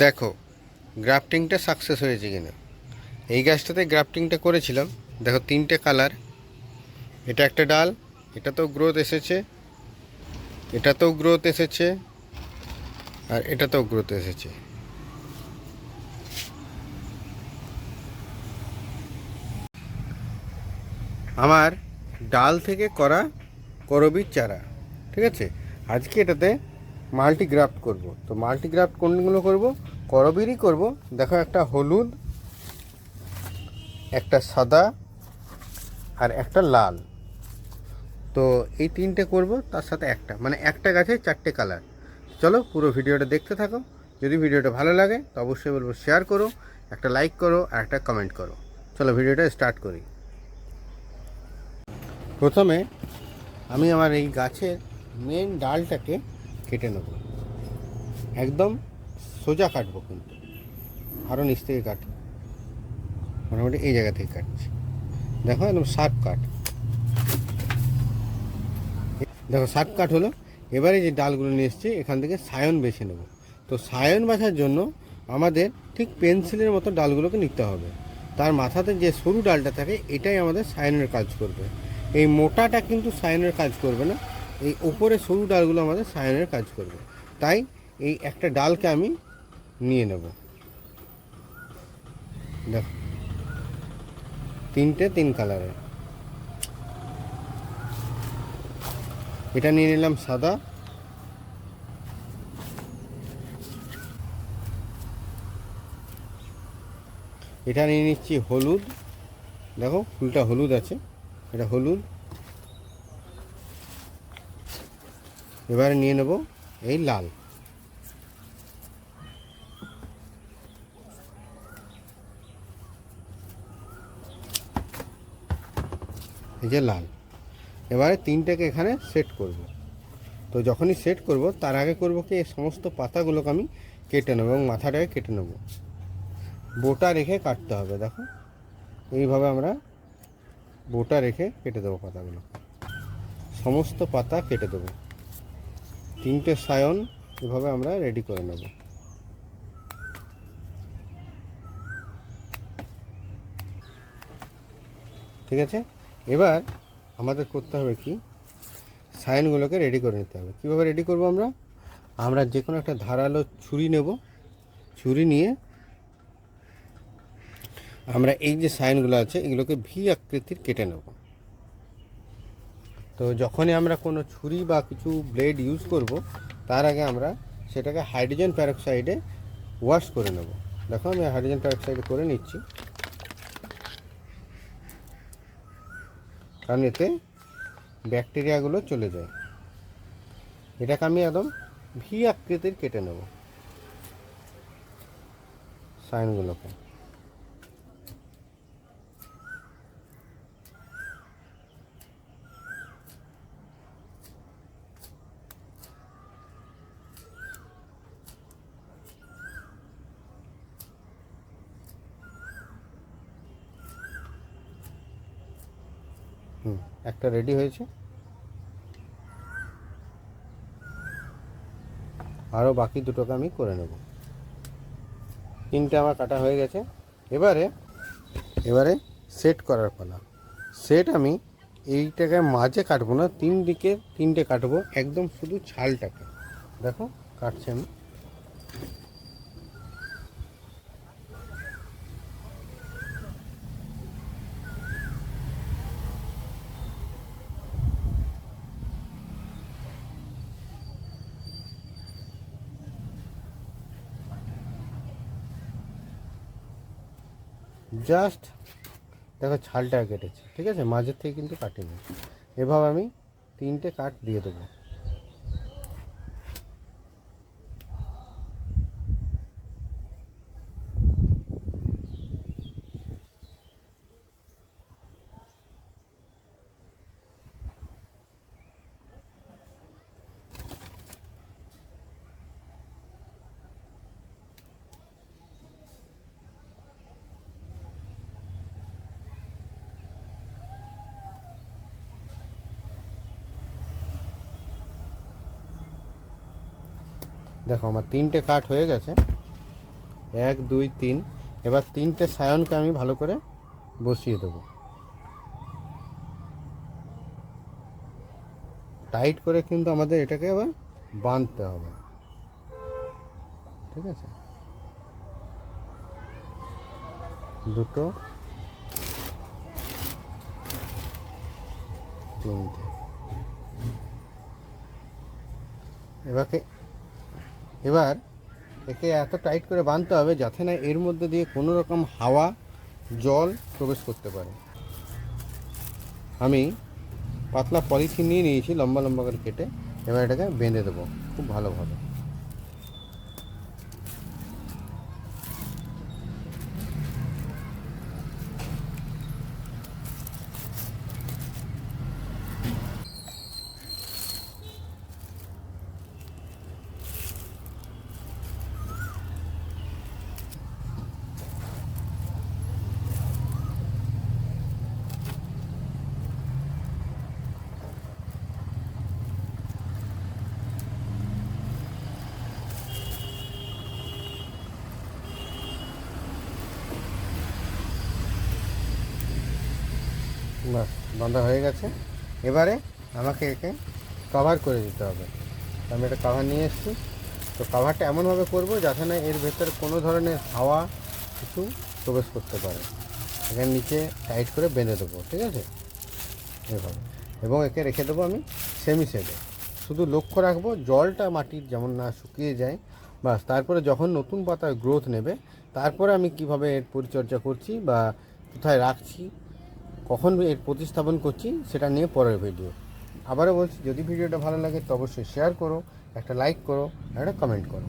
দেখো গ্রাফটিংটা সাকসেস হয়েছে কিনা। এই গাছটাতে গ্রাফটিংটা করেছিলাম। দেখো, তিনটে কালার এটা একটা ডাল, এটাতেও গ্রোথ এসেছে, এটাতেও গ্রোথ এসেছে, আর এটাতেও গ্রোথ এসেছে। আমার ডাল থেকে করা করবির চারা, ঠিক আছে? আজকে এটাতে মাল্টিগ্রাফট করব। তো মাল্টিগ্রাফট কোনগুলো করব? করবিরই করব। দেখো একটা হলুদ, একটা সাদা আর একটা লাল। তো এই তিনটে করব, তার সাথে একটা। মানে একটা গাছে চারটে কালার। চলো পুরো ভিডিওটা দেখতে থাকো। যদি ভিডিওটা ভালো লাগে, তো অবশ্যই বলব শেয়ার করো, একটা লাইক করো আর একটা কমেন্ট করো। চলো ভিডিওটা স্টার্ট করি। প্রথমে আমি আমার এই গাছের মেন ডালটাকে কেটে নেব। একদম সোজা কাটবো কিন্তু। আরও নিচ থেকে কাটি মোটামুটি এই জায়গা থেকে কাটছি। দেখো একদম শার্প কাট দেখো শার্প কাট হলো, এবারে যে ডালগুলো নিয়ে এসছি, এখান থেকে সায়ন বেছে নেব। তো সায়ন বাছার জন্য আমাদের ঠিক পেন্সিলের মতো ডালগুলোকে নিতে হবে। তার মাথাতে যে সরু ডালটা থাকে, এটাই আমাদের সায়নের কাজ করবে। এই মোটাটা কিন্তু সায়নের কাজ করবে না এই উপরে সরু ডালগুলো আমাদের সায়নের কাজ করবে। তাই এই একটা ডালকে আমি নিয়ে নেব। দেখো। তিনটে তিন কালারের এটা নিয়ে নিলাম সাদা। এটা নিয়ে নিচ্ছি হলুদ। দেখো, ফুলটা হলুদ আছে। এটা হলুদ। এবারে নিয়ে নেব এই লাল। এই যে লাল। এবারে তিনটাকে এখানে সেট করব। তো যখনই সেট করব, তার আগে করব কি, এই সমস্ত পাতাগুলোকে আমি কেটে নেব এবং মাথাটাকে কেটে নেব। বোটা রেখে কাটতে হবে, দেখো। এইভাবে আমরা বোটা রেখে কেটে দেবো পাতাগুলো সমস্ত পাতা কেটে দেবো। তিনটে সায়ন এভাবে আমরা রেডি করে নেব। ঠিক আছে? এবার আমাদের করতে হবে কি? সাইনগুলোকে রেডি করে নিতে হবে। কীভাবে রেডি করব আমরা? আমরা যে কোনো একটা ধারালো ছুরি নেব। ছুরি নিয়ে আমরা এই যে সাইনগুলো আছে, এগুলোকে ভি আকৃতির কেটে নেব। তো যখনই আমরা কোনো ছুরি বা কিছু ব্লেড ইউজ করব, তার আগে আমরা সেটাকে হাইড্রোজেন প্যারক্সাইডে ওয়াশ করে নেব। দেখো, আমি হাইড্রোজেন প্যারক্সাইডে করে নিচ্ছি। কারণ এতে ব্যাকটেরিয়াগুলো চলে যায়। এটাকে আমি একদম ভি আকৃতির কেটে নেব। সাইনগুলোকে। হুম, একটা রেডি হয়েছে। আরও বাকি দুটোকে আমি করে নেব। তিনটে আমার কাটা হয়ে গেছে। এবারে এবারে সেট করার পালা। সেট আমি এইটাকে মাঝে কাটবো না, তিন দিকে তিনটে কাটবো, একদম শুধু ছালটাকে। দেখো, কাটছি আমি। জাস্ট দেখো ছালটা কেটেছে, ঠিক আছে? মাঝের থেকে কিন্তু কাটিনি। এভাবে আমি তিনটে কাট দিয়ে দেবো। দেখো, আমার তিনটে কাট হয়ে গেছে। এক, দুই, তিন। এবার তিনটে সায়নকে আমি ভালো করে বসিয়ে দেবো। টাইট করে কিন্তু আমাদের এটাকে আবার বাঁধতে হবে। ঠিক আছে? দুটো। তিনটে। এবার একে এত টাইট করে বাঁধতে হবে যাতে না এর মধ্যে দিয়ে কোনো রকম হাওয়া, জল প্রবেশ করতে পারে। আমি পাতলা পলিথিন নিয়ে নিয়েছি লম্বা লম্বা করে কেটে, এবার এটাকে বেঁধে দেবো, খুব ভালোভাবে। বাস বাঁধা হয়ে গেছে। এবারে আমাকে একে কভার করে দিতে হবে। আমি একটা কভার নিয়ে এসেছি। তো কভারটা এমনভাবে করব যাতে না এর ভেতরে কোনো ধরনের হাওয়া কিছু প্রবেশ করতে পারে। এখানে নিচে টাইট করে বেঁধে দেবো, ঠিক আছে? এভাবে। এবং একে রেখে দেবো আমি সেমি শেডে শুধু লক্ষ্য রাখব, জলটা মাটির যেমন না শুকিয়ে যায়, বাস তারপরে যখন নতুন পাতার গ্রোথ নেবে, তারপরে আমি কীভাবে এর পরিচর্যা করছি বা কোথায় রাখছি কখন এর প্রতিস্থাপন করছি সেটা নিয়ে পরের ভিডিও আবারও বলছি, যদি ভিডিওটা ভালো লাগে তো অবশ্যই শেয়ার করো, একটা লাইক করো একটা কমেন্ট করো।